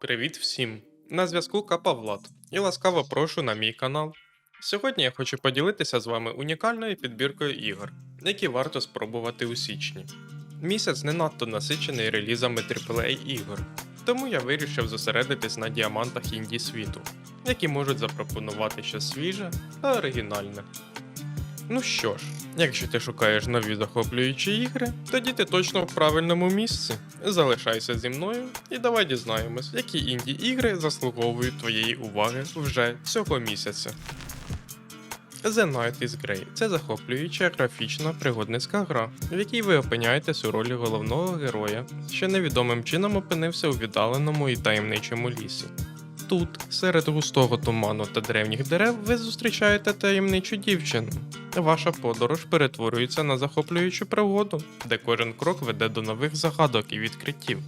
Привіт всім! На зв'язку Капа Влад і ласкаво прошу на мій канал. Сьогодні я хочу поділитися з вами унікальною підбіркою ігор, які варто спробувати у січні. Місяць не надто насичений релізами AAA ігор, тому я вирішив зосередитись на діамантах інді світу, які можуть запропонувати щось свіже та оригінальне. Ну що ж, якщо ти шукаєш нові захоплюючі ігри, тоді ти точно в правильному місці. Залишайся зі мною і давай дізнаємось, які інді ігри заслуговують твоєї уваги вже цього місяця. The Night is Grey це захоплююча графічна пригодницька гра, в якій ви опиняєтесь у ролі головного героя, що невідомим чином опинився у віддаленому і таємничому лісі. Тут, серед густого туману та древніх дерев, ви зустрічаєте таємничу дівчину. Ваша подорож перетворюється на захоплюючу пригоду, де кожен крок веде до нових загадок і відкриттів.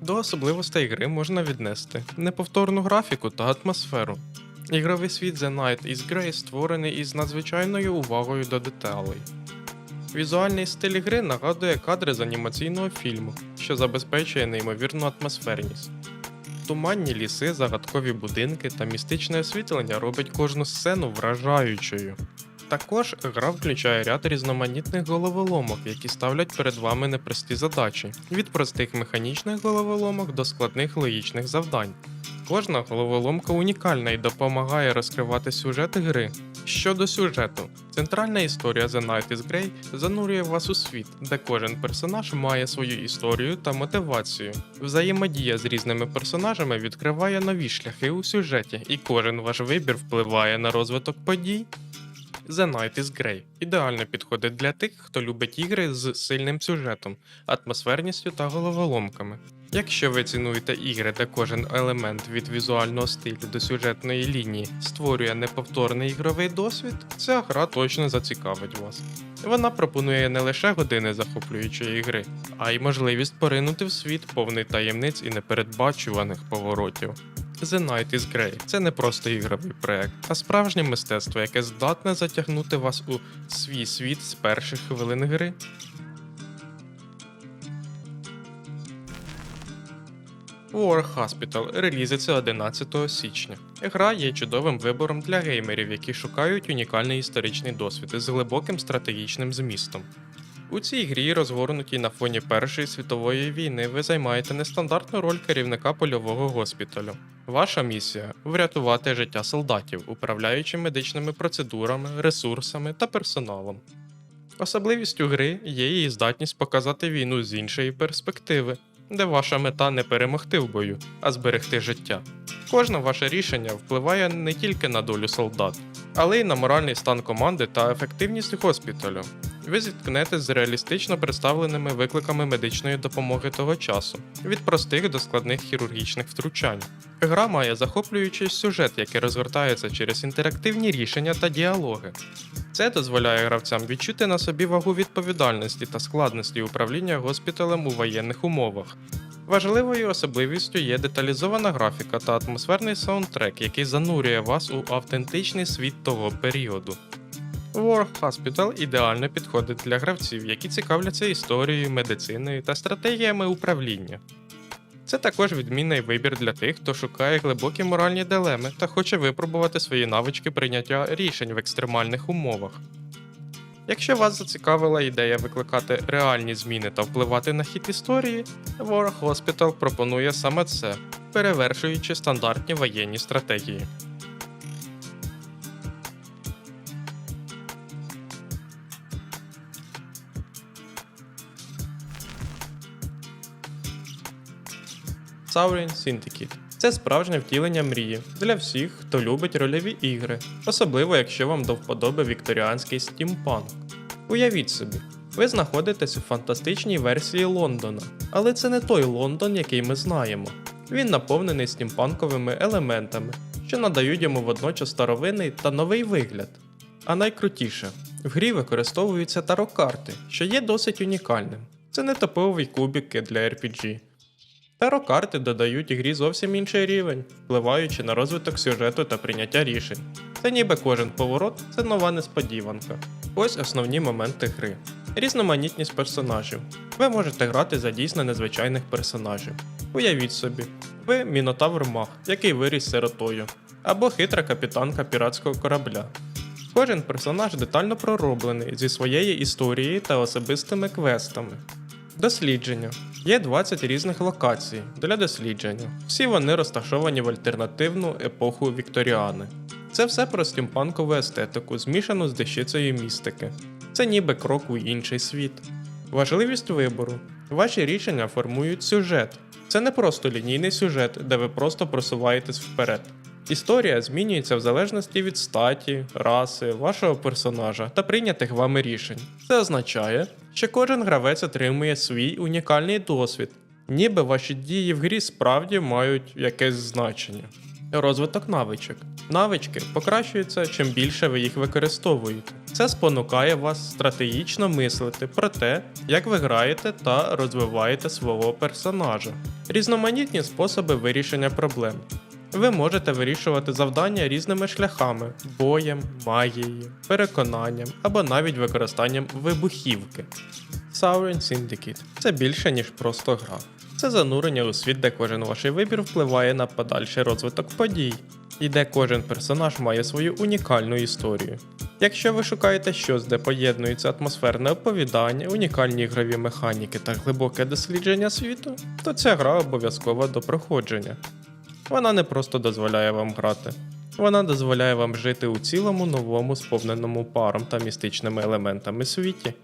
До особливостей гри можна віднести неповторну графіку та атмосферу. Ігровий світ The Night is Grey створений із надзвичайною увагою до деталей. Візуальний стиль гри нагадує кадри з анімаційного фільму, що забезпечує неймовірну атмосферність. Туманні ліси, загадкові будинки та містичне освітлення робить кожну сцену вражаючою. Також гра включає ряд різноманітних головоломок, які ставлять перед вами непрості задачі, від простих механічних головоломок до складних логічних завдань. Кожна головоломка унікальна і допомагає розкривати сюжет гри. Щодо сюжету, центральна історія The Night is Grey занурює вас у світ, де кожен персонаж має свою історію та мотивацію. Взаємодія з різними персонажами відкриває нові шляхи у сюжеті, і кожен ваш вибір впливає на розвиток подій. The Night is Grey ідеально підходить для тих, хто любить ігри з сильним сюжетом, атмосферністю та головоломками. Якщо ви цінуєте ігри, де кожен елемент від візуального стилю до сюжетної лінії створює неповторний ігровий досвід, ця гра точно зацікавить вас. Вона пропонує не лише години захоплюючої гри, а й можливість поринути в світ повний таємниць і непередбачуваних поворотів. The Night is Grey це не просто ігровий проект, а справжнє мистецтво, яке здатне затягнути вас у свій світ з перших хвилин гри. War Hospital релізиться 11 січня. Гра є чудовим вибором для геймерів, які шукають унікальний історичний досвід з глибоким стратегічним змістом. У цій грі, розгорнутій на фоні Першої світової війни, ви займаєте нестандартну роль керівника польового госпіталю. Ваша місія врятувати життя солдатів, управляючи медичними процедурами, ресурсами та персоналом. Особливістю гри є її здатність показати війну з іншої перспективи, де ваша мета не перемогти в бою, а зберегти життя. Кожне ваше рішення впливає не тільки на долю солдат, але й на моральний стан команди та ефективність госпіталю. Ви зіткнетесь з реалістично представленими викликами медичної допомоги того часу, від простих до складних хірургічних втручань. Гра має захоплюючий сюжет, який розгортається через інтерактивні рішення та діалоги. Це дозволяє гравцям відчути на собі вагу відповідальності та складності управління госпіталем у воєнних умовах. Важливою особливістю є деталізована графіка та атмосферний саундтрек, який занурює вас у автентичний світ того періоду. War Hospital ідеально підходить для гравців, які цікавляться історією, медициною та стратегіями управління. Це також відмінний вибір для тих, хто шукає глибокі моральні дилеми та хоче випробувати свої навички прийняття рішень в екстремальних умовах. Якщо вас зацікавила ідея викликати реальні зміни та впливати на хід історії, War Hospital пропонує саме це, перевершуючи стандартні воєнні стратегії. Sovereign Syndicate це справжнє втілення мрії для всіх, хто любить рольові ігри, особливо якщо вам до вподоби вікторіанський стімпанк. Уявіть собі, ви знаходитесь у фантастичній версії Лондона, але це не той Лондон, який ми знаємо. Він наповнений стімпанковими елементами, що надають йому водночас старовинний та новий вигляд. А найкрутіше, в грі використовуються таро-карти, що є досить унікальним. Це не типові кубики для RPG. Таро-карти додають ігрі зовсім інший рівень, впливаючи на розвиток сюжету та прийняття рішень. Це ніби кожен поворот це нова несподіванка. Ось основні моменти гри. Різноманітність персонажів. Ви можете грати за дійсно незвичайних персонажів. Уявіть собі, ви мінотавр мах, який виріс сиротою, або хитра капітанка піратського корабля. Кожен персонаж детально пророблений зі своєю історією та особистими квестами. Дослідження. Є 20 різних локацій для дослідження. Всі вони розташовані в альтернативну епоху Вікторіани. Це все про стімпанкову естетику, змішану з дещицею містики. Це ніби крок у інший світ. Важливість вибору. Ваші рішення формують сюжет. Це не просто лінійний сюжет, де ви просто просуваєтесь вперед. Історія змінюється в залежності від статі, раси, вашого персонажа та прийнятих вами рішень. Це означає, що кожен гравець отримує свій унікальний досвід, ніби ваші дії в грі справді мають якесь значення. Розвиток навичок. Навички покращуються, чим більше ви їх використовуєте. Це спонукає вас стратегічно мислити про те, як ви граєте та розвиваєте свого персонажа. Різноманітні способи вирішення проблем. Ви можете вирішувати завдання різними шляхами: боєм, магією, переконанням або навіть використанням вибухівки. Sovereign Syndicate це більше, ніж просто гра. Це занурення у світ, де кожен ваш вибір впливає на подальший розвиток подій, і де кожен персонаж має свою унікальну історію. Якщо ви шукаєте щось, де поєднується атмосферне оповідання, унікальні ігрові механіки та глибоке дослідження світу, то ця гра обов'язкова до проходження. Вона не просто дозволяє вам грати, вона дозволяє вам жити у цілому новому сповненому паром та містичними елементами світі.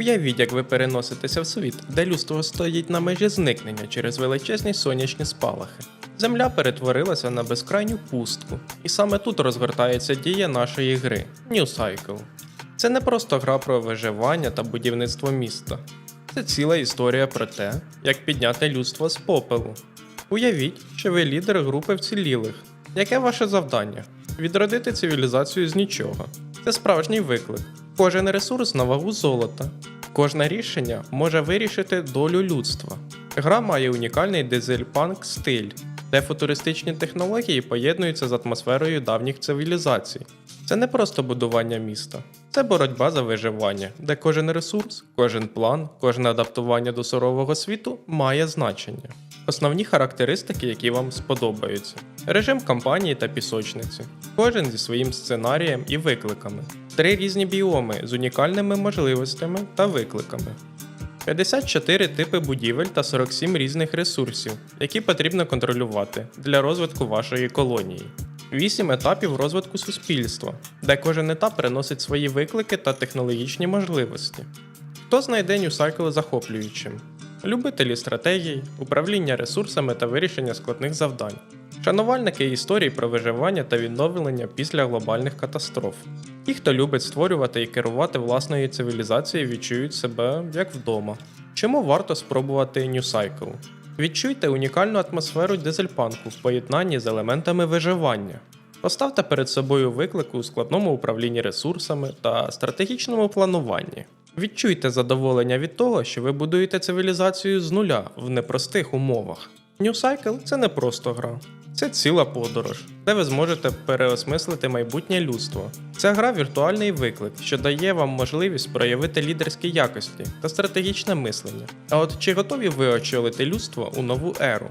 Уявіть, як ви переноситеся в світ, де людство стоїть на межі зникнення через величезні сонячні спалахи. Земля перетворилася на безкрайню пустку, і саме тут розгортається дія нашої гри New Cycle. Це не просто гра про виживання та будівництво міста. Це ціла історія про те, як підняти людство з попелу. Уявіть, що ви лідер групи вцілілих. Яке ваше завдання? Відродити цивілізацію з нічого. Це справжній виклик. Кожен ресурс на вагу золота. Кожне рішення може вирішити долю людства. Гра має унікальний дизельпанк стиль, де футуристичні технології поєднуються з атмосферою давніх цивілізацій. Це не просто будування міста, це боротьба за виживання, де кожен ресурс, кожен план, кожне адаптування до сурового світу має значення. Основні характеристики, які вам сподобаються: режим кампанії та пісочниці, кожен зі своїм сценарієм і викликами, три різні біоми з унікальними можливостями та викликами. 54 типи будівель та 47 різних ресурсів, які потрібно контролювати для розвитку вашої колонії. 8 етапів розвитку суспільства, де кожен етап приносить свої виклики та технологічні можливості. Хто знайде Cycle захоплюючим? Любителі стратегій, управління ресурсами та вирішення складних завдань, шанувальники історій про виживання та відновлення після глобальних катастроф. Ті, хто любить створювати і керувати власною цивілізацією, відчують себе як вдома. Чому варто спробувати New Cycle? Відчуйте унікальну атмосферу дизельпанку в поєднанні з елементами виживання. Поставте перед собою виклик у складному управлінні ресурсами та стратегічному плануванні. Відчуйте задоволення від того, що ви будуєте цивілізацію з нуля в непростих умовах. New Cycle – це не просто гра, це ціла подорож, де ви зможете переосмислити майбутнє людство. Ця гра віртуальний виклик, що дає вам можливість проявити лідерські якості та стратегічне мислення. А от чи готові ви очолити людство у нову еру?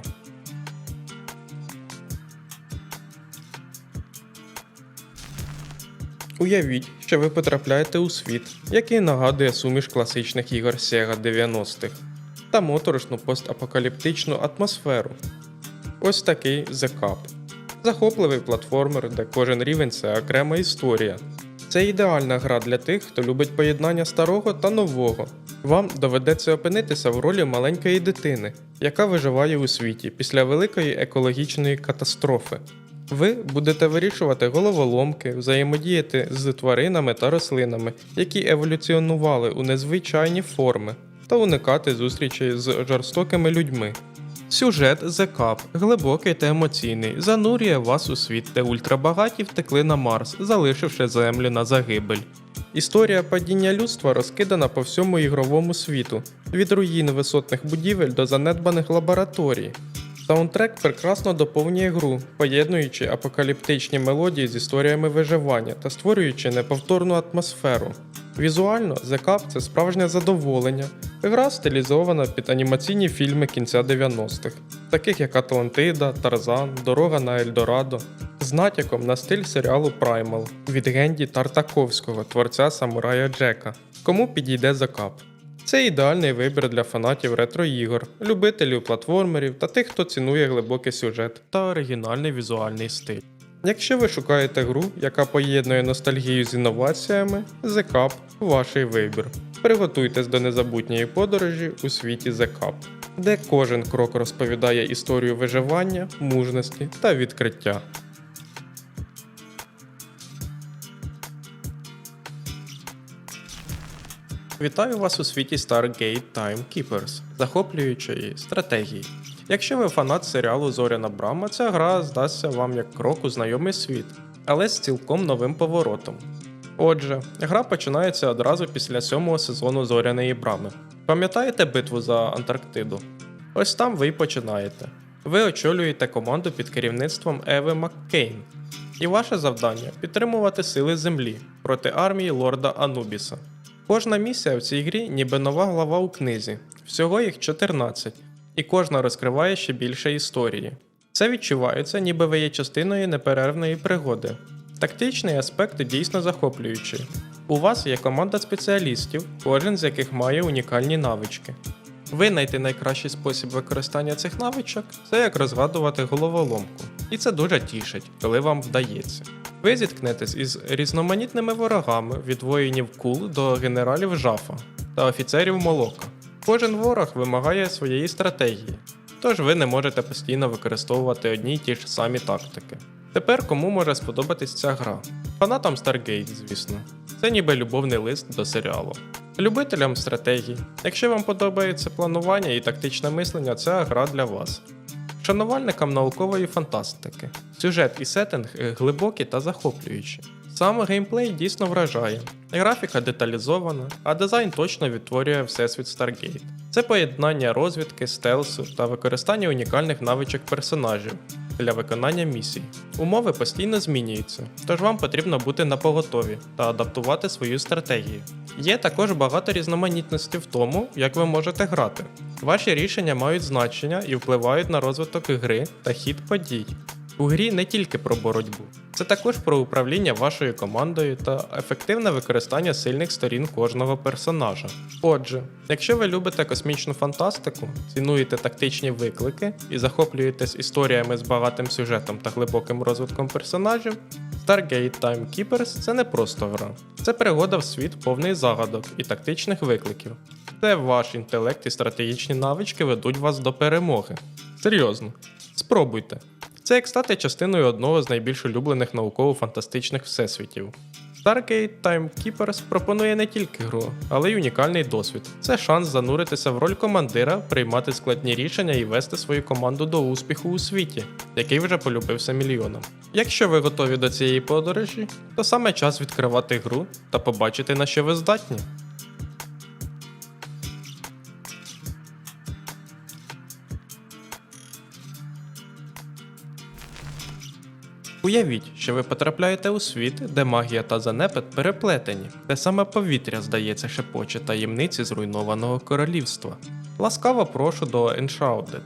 Уявіть, що ви потрапляєте у світ, який нагадує суміш класичних ігор Sega 90-х та моторошну постапокаліптичну атмосферу. Ось такий The Cup. Захопливий платформер, де кожен рівень це окрема історія. Це ідеальна гра для тих, хто любить поєднання старого та нового. Вам доведеться опинитися в ролі маленької дитини, яка виживає у світі після великої екологічної катастрофи. Ви будете вирішувати головоломки, взаємодіяти з тваринами та рослинами, які еволюціонували у незвичайні форми, та уникати зустрічей з жорстокими людьми. Сюжет The Cup, глибокий та емоційний, занурює вас у світ, де ультрабагаті втекли на Марс, залишивши землю на загибель. Історія падіння людства розкидана по всьому ігровому світу, від руїн висотних будівель до занедбаних лабораторій. Саундтрек прекрасно доповнює гру, поєднуючи апокаліптичні мелодії з історіями виживання та створюючи неповторну атмосферу. Візуально The Cup – це справжнє задоволення. Гра стилізована під анімаційні фільми кінця 90-х, таких як Атлантида, Тарзан, Дорога на Ельдорадо, з натяком на стиль серіалу Primal від Генді Тартаковського, творця самурая Джека. Кому підійде The Cup? Це ідеальний вибір для фанатів ретро-ігор, любителів платформерів та тих, хто цінує глибокий сюжет та оригінальний візуальний стиль. Якщо ви шукаєте гру, яка поєднує ностальгію з інноваціями, The Cup – ваш вибір. Приготуйтесь до незабутньої подорожі у світі The Cup, де кожен крок розповідає історію виживання, мужності та відкриття. Вітаю вас у світі Stargate Timekeepers, захоплюючої стратегії. Якщо ви фанат серіалу Зоряна Брама, ця гра здасться вам як крок у знайомий світ, але з цілком новим поворотом. Отже, гра починається одразу після сьомого сезону Зоряної Брами. Пам'ятаєте битву за Антарктиду? Ось там ви й починаєте. Ви очолюєте команду під керівництвом Еви Маккейн. І ваше завдання підтримувати сили Землі проти армії лорда Анубіса. Кожна місія в цій грі ніби нова глава у книзі, всього їх 14, і кожна розкриває ще більше історії. Це відчувається, ніби ви є частиною неперервної пригоди. Тактичний аспект дійсно захоплюючий. У вас є команда спеціалістів, кожен з яких має унікальні навички. Винайти найкращий спосіб використання цих навичок це як розгадувати головоломку. І це дуже тішить, коли вам вдається. Ви зіткнетесь із різноманітними ворогами від воїнів кул до генералів жафа та офіцерів молока. Кожен ворог вимагає своєї стратегії, тож ви не можете постійно використовувати одні й ті ж самі тактики. Тепер кому може сподобатись ця гра? Фанатам Stargate, звісно. Це ніби любовний лист до серіалу. Любителям стратегій. Якщо вам подобається планування і тактичне мислення, ця гра для вас. Шанувальникам наукової фантастики. Сюжет і сеттинг е, глибокі та захоплюючі. Саме геймплей дійсно вражає. Графіка деталізована, а дизайн точно відтворює всесвіт Stargate. Це поєднання розвідки, стелсу та використання унікальних навичок персонажів для виконання місій. Умови постійно змінюються, тож вам потрібно бути напоготові та адаптувати свою стратегію. Є також багато різноманітності в тому, як ви можете грати. Ваші рішення мають значення і впливають на розвиток гри та хід подій. У грі не тільки про боротьбу, це також про управління вашою командою та ефективне використання сильних сторін кожного персонажа. Отже, якщо ви любите космічну фантастику, цінуєте тактичні виклики і захоплюєтесь історіями з багатим сюжетом та глибоким розвитком персонажів, Stargate Timekeepers це не просто гра, це пригода в світ повний загадок і тактичних викликів. Це ваш інтелект і стратегічні навички ведуть вас до перемоги. Серйозно, спробуйте. Це як стати частиною одного з найбільш улюблених науково-фантастичних всесвітів. Stargate Timekeepers пропонує не тільки гру, але й унікальний досвід. Це шанс зануритися в роль командира, приймати складні рішення і вести свою команду до успіху у світі, який вже полюбився мільйонам. Якщо ви готові до цієї подорожі, то саме час відкривати гру та побачити на що ви здатні. Уявіть, що ви потрапляєте у світ, де магія та занепад переплетені, де саме повітря, здається, шепоче таємниці зруйнованого королівства. Ласкаво прошу до Enshrouded.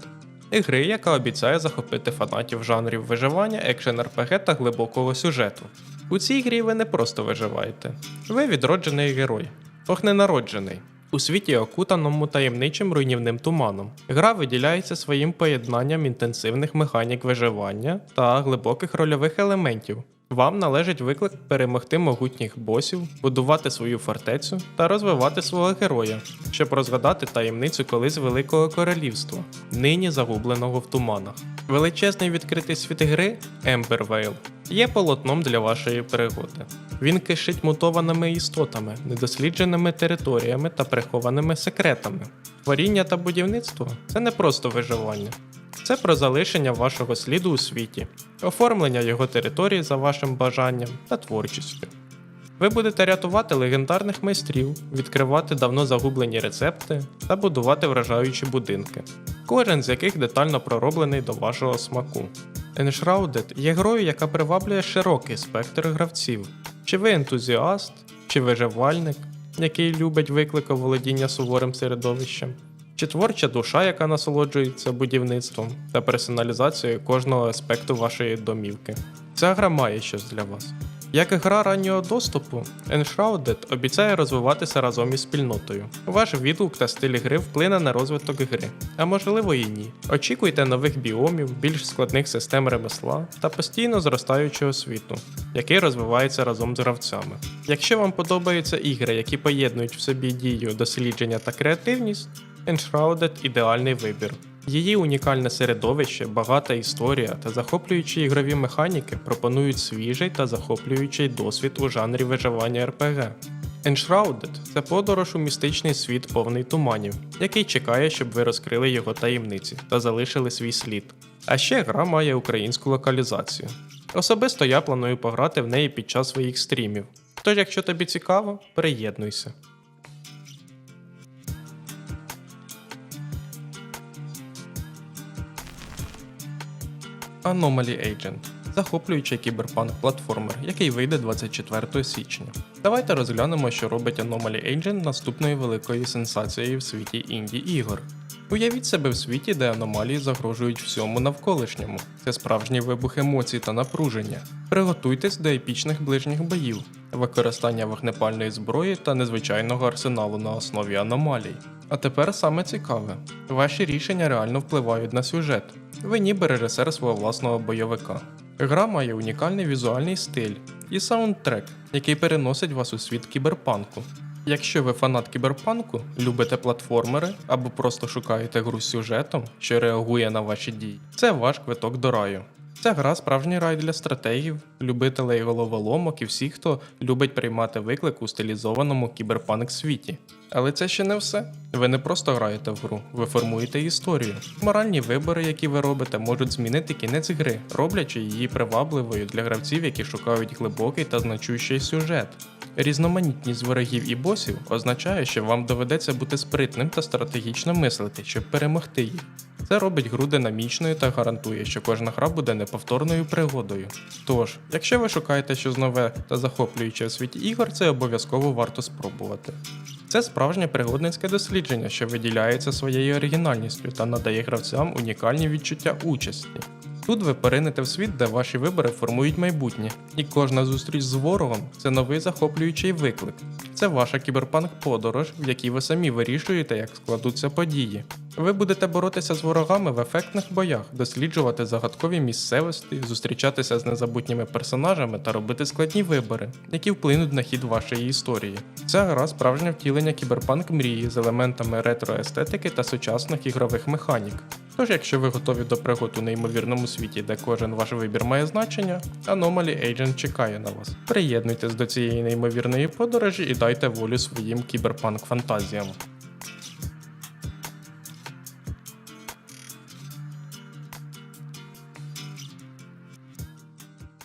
Ігри, яка обіцяє захопити фанатів жанрів виживання, екшен РПГ та глибокого сюжету. У цій грі ви не просто виживаєте, ви відроджений герой, ох ненароджений. У світі окутаному таємничим руйнівним туманом. Гра виділяється своїм поєднанням інтенсивних механік виживання та глибоких рольових елементів. Вам належить виклик перемогти могутніх босів, будувати свою фортецю та розвивати свого героя, щоб розгадати таємницю колись Великого Королівства, нині загубленого в туманах. Величезний відкритий світ гри Embervale є полотном для вашої пригоди. Він кишить мутованими істотами, недослідженими територіями та прихованими секретами. Творіння та будівництво це не просто виживання. Це про залишення вашого сліду у світі, оформлення його території за вашим бажанням та творчістю. Ви будете рятувати легендарних майстрів, відкривати давно загублені рецепти та будувати вражаючі будинки, кожен з яких детально пророблений до вашого смаку. Enshrouded є грою, яка приваблює широкий спектр гравців. Чи ви ентузіаст, чи виживальник, який любить виклик володіння суворим середовищем, чи творча душа, яка насолоджується будівництвом та персоналізацією кожного аспекту вашої домівки. Ця гра має щось для вас. Як і гра раннього доступу, Enshrouded обіцяє розвиватися разом із спільнотою. Ваш відгук та стиль гри вплине на розвиток гри, а можливо і ні. Очікуйте нових біомів, більш складних систем ремесла та постійно зростаючого світу, який розвивається разом з гравцями. Якщо вам подобаються ігри, які поєднують в собі дію, дослідження та креативність, Enshrouded – ідеальний вибір. Її унікальне середовище, багата історія та захоплюючі ігрові механіки пропонують свіжий та захоплюючий досвід у жанрі виживання RPG. Enshrouded – це подорож у містичний світ повний туманів, який чекає, щоб ви розкрили його таємниці та залишили свій слід. А ще гра має українську локалізацію. Особисто я планую пограти в неї під час своїх стрімів. Тож, якщо тобі цікаво, приєднуйся. Anomaly Agent захоплюючий кіберпанк-платформер, який вийде 24 січня. Давайте розглянемо, що робить Anomaly Agent наступною великою сенсацією в світі інді ігор. Уявіть себе в світі, де аномалії загрожують всьому навколишньому. Це справжній вибух емоцій та напруження. Приготуйтесь до епічних ближніх боїв, використання вогнепальної зброї та незвичайного арсеналу на основі аномалій. А тепер саме цікаве: ваші рішення реально впливають на сюжет. Ви ніби режисер свого власного бойовика. Гра має унікальний візуальний стиль і саундтрек, який переносить вас у світ кіберпанку. Якщо ви фанат кіберпанку, любите платформери або просто шукаєте гру з сюжетом, що реагує на ваші дії, це ваш квиток до раю. Ця гра справжній рай для стратегів, любителей головоломок і всіх, хто любить приймати виклик у стилізованому кіберпанк світі. Але це ще не все. Ви не просто граєте в гру, ви формуєте історію. Моральні вибори, які ви робите, можуть змінити кінець гри, роблячи її привабливою для гравців, які шукають глибокий та значущий сюжет. Різноманітність ворогів і босів означає, що вам доведеться бути спритним та стратегічно мислити, щоб перемогти їх. Це робить гру динамічною та гарантує, що кожна гра буде неповторною пригодою. Тож, якщо ви шукаєте щось нове та захоплююче у світі ігор, це обов'язково варто спробувати. Це справжнє пригодницьке дослідження, що виділяється своєю оригінальністю та надає гравцям унікальні відчуття участі. Тут ви поринете в світ, де ваші вибори формують майбутнє, і кожна зустріч з ворогом це новий захоплюючий виклик. Це ваша кіберпанк-подорож, в якій ви самі вирішуєте, як складуться події. Ви будете боротися з ворогами в ефектних боях, досліджувати загадкові місцевості, зустрічатися з незабутніми персонажами та робити складні вибори, які вплинуть на хід вашої історії. Ця гра справжнє втілення кіберпанк мрії з елементами ретро-естетики та сучасних ігрових механік. Тож, якщо ви готові до пригод у неймовірному світі, де кожен ваш вибір має значення, Anomaly Agent чекає на вас. Приєднуйтесь до цієї неймовірної подорожі і дайте волю своїм кіберпанк фантазіям.